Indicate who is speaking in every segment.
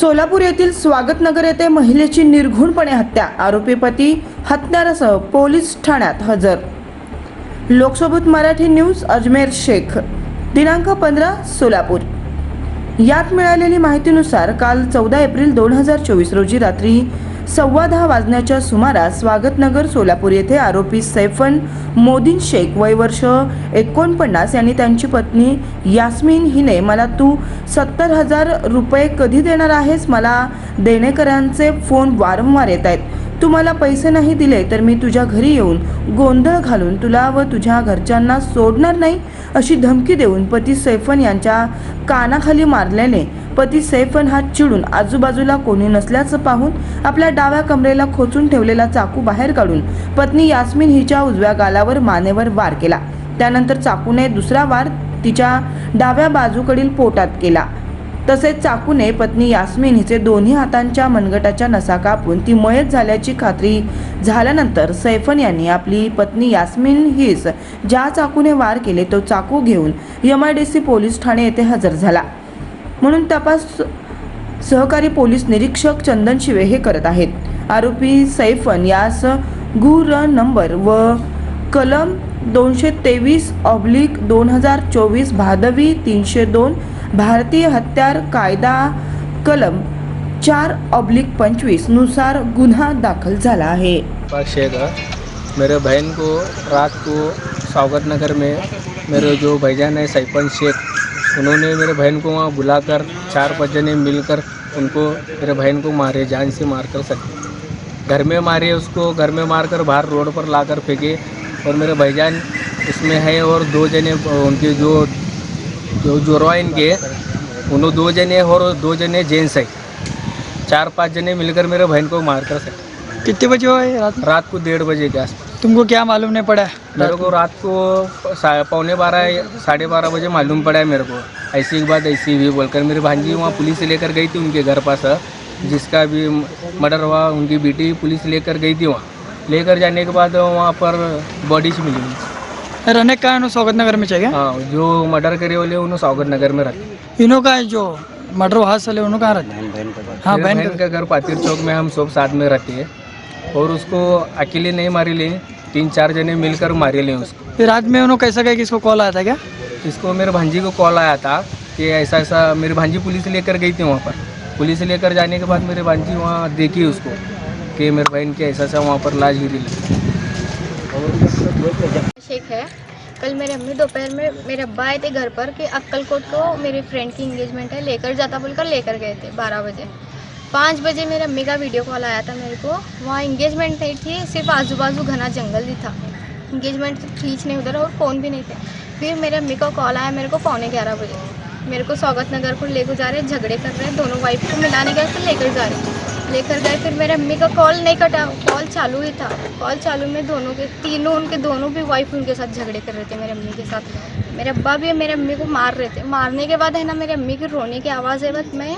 Speaker 1: सोलापूर येथील स्वागतनगर येथे महिलेची निर्घुणपणे हत्या. आरोपी पती हत्यारासह पोलीस ठाण्यात हजर. लोकसोबत मराठी न्यूज अजमेर शेख. दिनांक पंधरा सोलापूर. यात मिळालेली माहितीनुसार काल चौदा एप्रिल दोन हजार चोवीस रोजी रात्री सव्वा दहा वाजण्याच्या सुमारास स्वागतनगर सोलापूर येथे आरोपी सैफन मोदीन शेख वय वर्ष एकोणपन्नास यांनी त्यांची पत्नी यास्मिन हिने मला तू सत्तर हजार रुपये कधी देणार आहेस? मला देणेकरांचे फोन वारंवार येत आहेत. तू मला पैसे नाही दिले तर मी तुझ्या घरी येऊन गोंधळ घालून तुला व तुझ्या घरच्यांना सोडणार नाही अशी धमकी देऊन पती सैफन यांच्या कानाखाली मारल्याने पती सैफन हा चिडून आजूबाजूला कोणी नसल्याचं पाहून आपल्या डाव्या कमरेला खोचून ठेवलेला चाकू बाहेर काढून पत्नी यास्मिन हिच्या उजव्या गालावर मानेवर वार केला. त्यानंतर चाकूने दुसरा वार तिच्या डाव्या बाजूकडील पोटात केला. तसेच चाकूने पत्नी यास्मिन हिचे दोन्ही हातांच्या मनगटाच्या नसा कापून ती मयत झाल्याची खात्री झाल्यानंतर सैफन यांनी आपली पत्नी यास्मिन हिस ज्या चाकूने वार केले तो चाकू घेऊन M I D C police Thane येथे हजर झाला. म्हणून तपास सहकारी पोलीस निरीक्षक चंदन शिवे हे करत आहेत. आरोपी सैफन यास गुर नंबर व कलम दोनशे तेवीस ऑब्लिक दोन हजार चोवीस भादवी तीनशे दोन भारतीय हत्यार कायदा कलम चार ऑब्लिक पंचवीसनुसार गुन्हा दाखल झाला आहे.
Speaker 2: है मेरे बहन को रात को स्वागत नगर में मेरे जो भाईजान है सैपन शेख उन्होंने मेरे बहन को वहाँ बुलाकर चार पाँच जने मिलकर उनको मेरे बहन को मारे जान से मार कर सकते घर में मारे उसको घर में मारकर बाहर रोड पर लाकर फेंके और मेरे भाईजान उसमें है और दो जने उनके जो जो जोरवा इनके उन्होंने दो जने और दो जने जेंट्स है। चार पाँच जने मिलकर मेरे बहन को मार कर सकते
Speaker 3: कितने बजे हुआ ये रात
Speaker 2: रात को डेढ़ बजे के आसपास।
Speaker 3: तुमको क्या मालूम नहीं पड़ा?
Speaker 2: मेरे को रात को पौने बारह साढ़े बारह बजे मालूम पड़ा है मेरे को। ऐसी एक बात ऐसी हुई बोलकर मेरी भांजी वहाँ पुलिस से लेकर गई थी उनके घर पास जिसका भी मर्डर हुआ उनकी बेटी पुलिस लेकर गई थी वहाँ। लेकर जाने के बाद वहाँ पर बॉडीज मिली
Speaker 3: रहने का है स्वागत नगर में चाहिए?
Speaker 2: हाँ जो मर्डर करे वाले उन्होंने स्वागत नगर में रखे।
Speaker 3: इन्हों का जो मर्डर वहाँ से ले उन्हों कहाँ रहते हैं हाँ बहन
Speaker 2: बहन का घर पातिर चौक में हम सब साथ में रहते हैं। और उसको अकेले नहीं मारे ले तीन चार जने मिलकर मारे लिए उसको।
Speaker 3: फिर रात में उन्होंने कैसा गया किसको कॉल आया था क्या?
Speaker 2: इसको मेरे भांजी को कॉल आया था कि ऐसा ऐसा मेरी भांजी पुलिस लेकर गई थी वहाँ पर। पुलिस लेकर जाने के बाद मेरे भांजी वहाँ देखी उसको कि मेरे बहन के ऐसा ऐसा वहाँ पर लाश गिरी लगी
Speaker 4: शेख है। कल मेरे अम्मी दोपहर में मेरे अब्बा आए थे घर पर कि अक्कलकोट को मेरी फ्रेंड की इंगेजमेंट है लेकर जाता बोलकर लेकर गए थे बारह बजे। पाँच बजे मेरे अम्मी का वीडियो कॉल आया था मेरे को। वहाँ इंगेजमेंट नहीं थी, सिर्फ़ आजू बाजू घना जंगल ही था। इंगेजमेंट खींच नहीं उधर और फ़ोन भी नहीं थे। फिर मेरे अम्मी का कॉल आया मेरे को पौने ग्यारह बजे। मेरे को स्वागत नगर को लेकर जा रहे, झगड़े कर रहे हैं दोनों वाइफ को मिलाने गए तो लेकर जा रहे। लेकर गए, फिर मेरे अम्मी का कॉल नहीं कटा कॉल चालू ही था। कॉल चालू में दोनों के, तीनों उनके, दोनों भी वाइफ उनके साथ झगड़े कर रहे थे, मेरे अम्मी के साथ। मेरे अब्बा भी मेरे अम्मी को मार रहे थे। मारने के बाद है ना मेरे अम्मी की रोने की आवाज़ है, बस मैं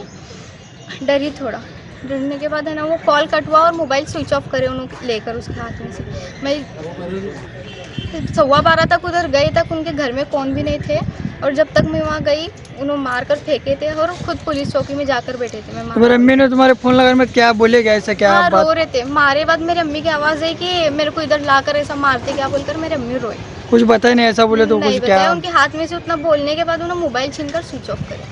Speaker 4: डरी थोड़ा। डरने के बाद है ना वो कॉल कटवा और मोबाइल स्विच ऑफ़ करे उन्होंने लेकर उसके हाथ में से। मैं सवा बारह तक उधर गए तक उनके घर में कौन भी नहीं थे। और जब तक मैं वहाँ गई उन्होंने मार कर फेंके थे और खुद पुलिस चौकी में जाकर बैठे थे। मैं
Speaker 3: तुम्हारे अम्मी ने तुम्हारे फ़ोन लगा में क्या बोले क्या ऐसा क्या
Speaker 4: हाँ
Speaker 3: बात?
Speaker 4: रो रहे थे। मारे बाद मेरी अम्मी की आवाज़ है कि मेरे को इधर लाकर ऐसा मारते क्या बोलकर? मेरी अम्मी रोए।
Speaker 3: कुछ बता ही नहीं ऐसा बोले तो कुछ क्या?
Speaker 4: उनके हाथ में से उतना बोलने के बाद उन्होंने मोबाइल छीनकर स्विच ऑफ़ करे।